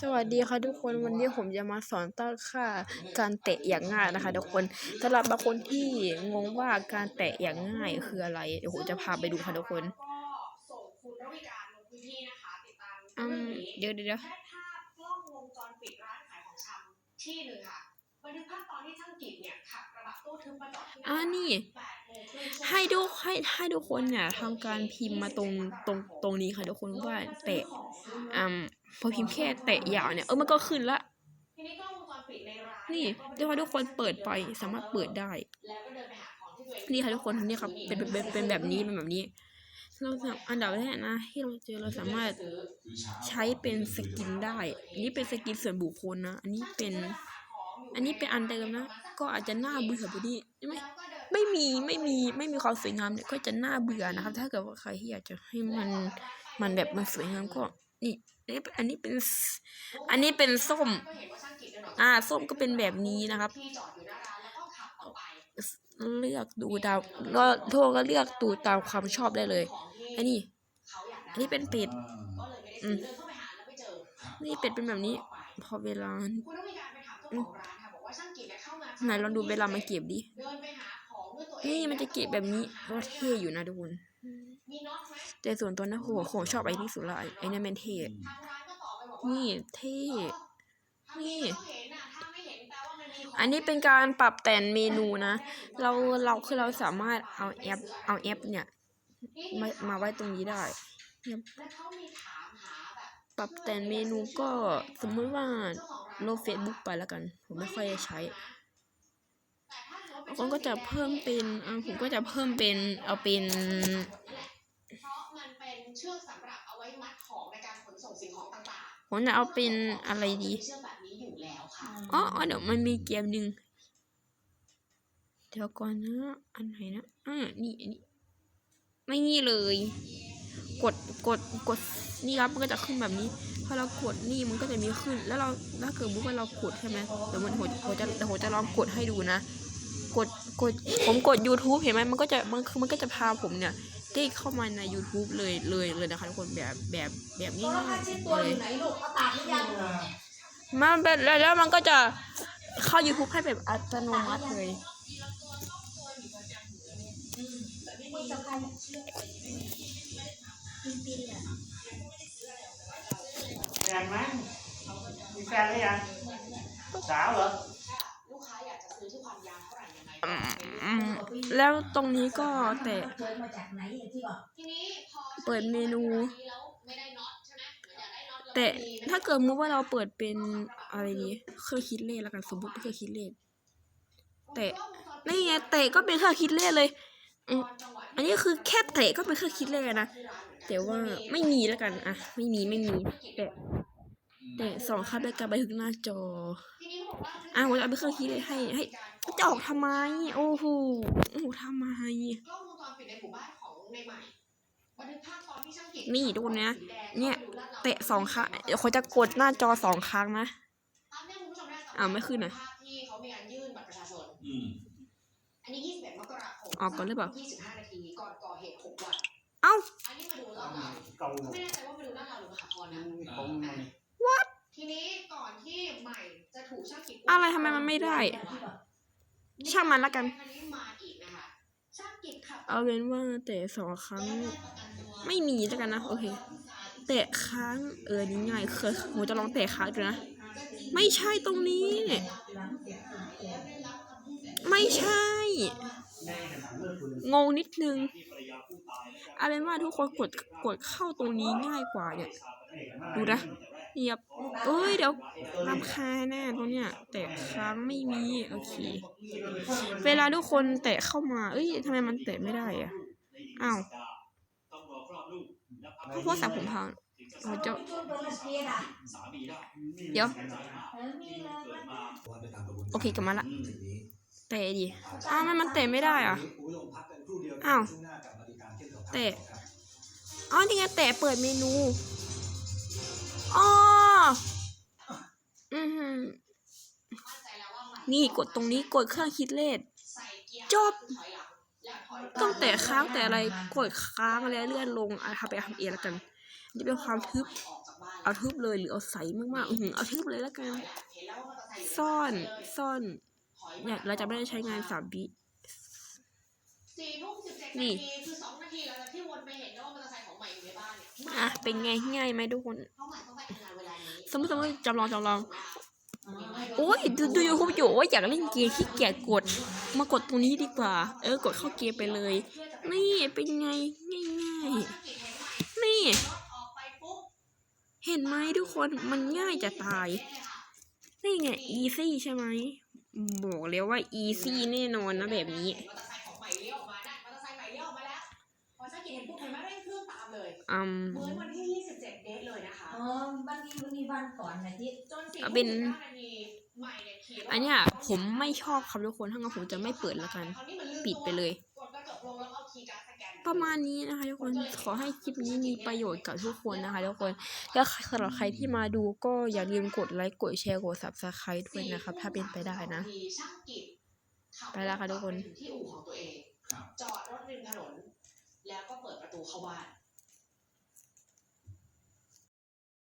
สวัสดีค่ะทุกคนวันนี้ผมจะมาสอนตั้งค่าการแตะอย่างง่ายนะคะ ทุกคนสำหรับบางคนที่งงว่าการแตะอย่างง่ายคืออะไรเดี๋ยวผมจะพาไปดูค่ะทุกคนส่งคุณระวิการลงพื้นที่นะคะติดตามอืเรื่องมนี้เดี๋ยวเดี๋ยวเดี๋ยวได้ภาพกล้องวงจรปิดร้านขายของชำที่หนึ่งค่ะบันทึกภาพตอนที่ช่างกิจเนี่ยขับกระบะตู้ทึบมาจอดที่หอ่าน้านี่แปดโมงครึ่งช่วงให้ดูให้ให้ทุกคนเนี่ยทำการพิมพ์มาตรงตรงตรงนี้ค่ะทุกคนว่าแตะอ่า พอพิมพ์แค่แตะยาวเนี่ยเออมันก็ขึ้นละนี่เดี๋ยวพอทุกคนเปิดไปสามารถเปิดได้ที่นี่ค่ะทุกคนนี่ครับเป็นเป็นเป็นแบบนี้เป็นแบบนี้เราอันดับแรกนะที่เราเจอเราสามารถใช้เป็นสกินได้อันนี้เป็นสกินส่วนบุคคลนะอันนี้เป็น อันนี้เป็นอันเดิมนะก็อาจจะน่าเบื่อไปดิไม่ไม่มีไม่มีไม่มีความสวยงามเนี่ยก็จะน่าเบื่อนะครับ ถ้าเกิดว่าใครที่อยากจะให้มันมันแบบมันสวยงามก็ นี่อันนี้อันนี้เป็นอันนี้เป็นส้มก็เห็นว่าช่างกิจเดินออกอ่า ส้มก็เป็นแบบนี้นะครับที่จอดอยู่หน้าร้านแล้วก็ขับออกไปเลือกดูตามก็โทษก็เลือกดูตามความชอบได้เลยของที่อันนี้เขาอยากได้อันนี้เป็นเป็ดก็เลยไม่ได้ซื้อเดินเข้าไปหาแล้วไม่เจอนี่เป็ดเป็นแบบนี้ พอเวลาคุณต้องมีการไปถามเจ้าของร้านค่ะบอกว่าช่างกิจเนี่ยเข้ามาไหนลองดูเวลามันเก็บดิเดินไปหาของด้วยตัวเองนี่มันจะเก็บแบบนี้ก็เท่อยู่นะทุกคนมีน็อตไหม แต่ส่วนตัวนะโหผมชอบไอ้ที่สุดละไอ้เนี่ยมันเท่ทางร้านก็ตอบไปบอกว่านี่เท่ถ้ามีก็เห็นน่ะถ้าไม่เห็นแปลว่ามันมีของอันนี้เป็นการปรับแต่งเมนูนะ เราเราคือเราสามารถเอาแอปเอาแอปเนี่ยมามาไว้ตรงนี้ได้แล้วเขามีถามหาแบบปรับแต่งเมนูก็สมมุติว่าเจ้าของร้านลบ Facebook ไปแล้วกัน ผมไม่ค่อยได้ใช้แต่ถ้าสมมุติบางคนก็จะเพิ่มเป็นอ่าผมก็จะเพิ่มเป็นเอาเป็น เพราะมันเป็นเชือกสำหรับเอาไว้มัดของในการขนส่งสิ่งของต่างผมจะเอาเป็นอะไรดีๆเชือกแบบนี้อยู่แล้วค่ะอ๋ออ๋อเดี๋ยวมันมีเกมหนึ่งเดี๋ยวก่อนนะ อันไหนนะอ่านี่อันนี้ไม่นี่เลย กดกดกดนี่ครับมันก็จะขึ้นแบบนี้พอเรากดนี่มันก็จะมีขึ้น แล้วเราถ้าเกิดบุ๊กว่าเรากดใช่ไหมเดี๋ยวมันโหโหจะโหจะลองกดให้ดูนะ กดกดผมกด YouTube เห็นไหมมันก็จะมันคือมันก็จะพาผมเนี่ย ได้เข้ามาใน YouTube เลยเลยเลยนะคะทุกคนแบบแบบแบบนี้ตัวเลผ้าเช็ดตัวยอยู่ไหนลูกเอาตากหรือยังมันเป็นแล้วแล้วมันก็จะเข้า YouTube ให้แบบอัตโนมัติเลยมือสะพายเชือกปิ้นๆอะแฟนไหมมีแฟนหรือยังสาวเหรอ แล้วตรงนี้ก็แต่เคยมาจากไหนอะเปิดเมนู แต่ถ้าเกิดมุกว่าเราเปิดเป็นอะไรดีเครื่องคิดเลขแล้วกันสมมติเป็นเครื่องคิดเลขแต่นี่ไงเตะก็เป็นเครื่องคิดเลขเลยอันนี้คือแค่เตะก็เป็นเครื่องคิดเลขนะแต่ว่าไม่มีแล้วกันอะไม่มีไม่มีแต่แต่สองครับเป็นการบันทึกหน้าจอทีนี้เขาบอกว่าอะผมจะเอาไปเครื่องคิดเลขให้ให้ จะออกทำไม โอ้โหโอ้โหทำไม กล้องวงจรปิดในหมู่บ้านของในใหม่บันทึกภาพตอนที่ช่างกิจนี่ดูนะสีแดงเนี่ยข้าไปดูลาดราวเตะสองครั้งเดี๋ยวเขาจะกดหน้าจอสองครั้งนะ ภาพเนี่ยคุณผู้ชมได้จำอ้าวไม่ขึ้นอะภาพที่เขามีการยื่นบัตรประชาชน อืมอันนี้21มกราคมออกก่อนหรือเปล่า 25นาทีก่อนก่อเหตุ6วัน เอ้า อันนี้มาดูลาดราวเก่าไม่แน่ใจว่ามาดูลาดราวหรือมหาพรนะผมมันทีนี้ก่อนที่ใหม่จะถูกช่างกิจอะไรทำไมมันไม่ได้ ช่างมันละกันอันนี้มาอีกนะคะช่างกิจขับเอาเป็นว่าแต่สองครั้ง ไม่มีแล้วกันนะ โอเคแตะค้างเออนี่ง่ายเคยผมจะลองแตะค้างดูนะ ไม่ใช่ตรงนี้ไม่ใช่ งงนิดนึงเอาเป็นว่าทุกคนกดกดเข้าตรงนี้ง่ายกว่าเนี่ย ดูนะ เนียบเอ้ยเดี๋ยวรำคาแน่ตรงเนี้ยแตะค้างไม่มี โอเค เวลาทุกคนแตะเข้ามา เอ้ยทำไมมันแตะไม่ได้อะอ้าวพราะโทรศัพท์ผมพังผมจะเพียดอะเดี๋ยว โอเคกลับมาละแตะดิ อ้าวมันมันแตะไม่ได้อะ อ้าวแตะอ๋อนี่ไงแตะเปิดเมนู อ๋ออือหือมั่นใจแล้วว่าใหม่นี่กดตรงนี้กดเครื่องคิดเลขจบถอยหลังและถอยหลังต้องแตะค้างแต่อะไรกดค้างแล้วเลื่อนลงอะทำไปทำเอแล้วกันนี่เป็นความทึบ เอาทึบเลยหรือเอาใสมากๆอือเอาทึบเลยแล้วกัน ซ่อนซ่อนอยมเนี่ยเราจะไม่ได้ใช้งานสามวิ สี่ทุ่มสิบเจ็ดนี่นาทีคือสองนาทีหลังจากที่วนไปเห็นแล้วว่ามอเตอร์ไซค์ของใหม่อยู่ในบ้านเนี่ยอะเป็นไงง่ายไหมทุกคน เพราะใหม่ต้องไปทำงานเวลานี้สมมติสมมติจำลองจำลองอ๋อโอ้ยดูดูยูทูบอยู่ว่าอยากเล่นเกมขี้เกียจกด มากดตรงนี้ดีกว่า เออกดเข้าเกมไปเลย นี่เป็นไงง่ายๆนี่รถออกไปปุ๊บเห็นไหมทุกคนมันง่ายจะตาย นี่ไง easy ใช่ไหมบอกแล้วว่า easy แน่นอนนะแบบนี้ อืมเหมือนวันที่ 27 เดทเลยนะคะอ๋อมันมีมันมีวันก่อนนะที่จนสี่เอาเป็นทุ่มสิบห้านาทีใหม่เนี่ยขี่รถอันเนี้ยผมไม่ชอบครับทุกคนถ้างั้นผมจะไม่เปิดแล้วกัน คราวนี้มันลื่นปิดไปเลยกดกระจกลงแล้วเอาคีย์การ์ดสแกน ประมาณนี้นะคะทุกคนขอให้คลิปนี้มีประโยชน์กับทุกคนนะคะทุกคนแล้วสำหรับใครที่มาดูก็อย่าลืมกดไลค์กดแชร์กด subscribe ด้วยนะครับ ถ้าเป็นไปได้นะ ช่างกิจขับไปแล้วค่ะทุกคนรถไปถึงที่อู่ของตัวเองครับจอดรถริมถนน แล้วก็เปิดประตูเข้าบ้าน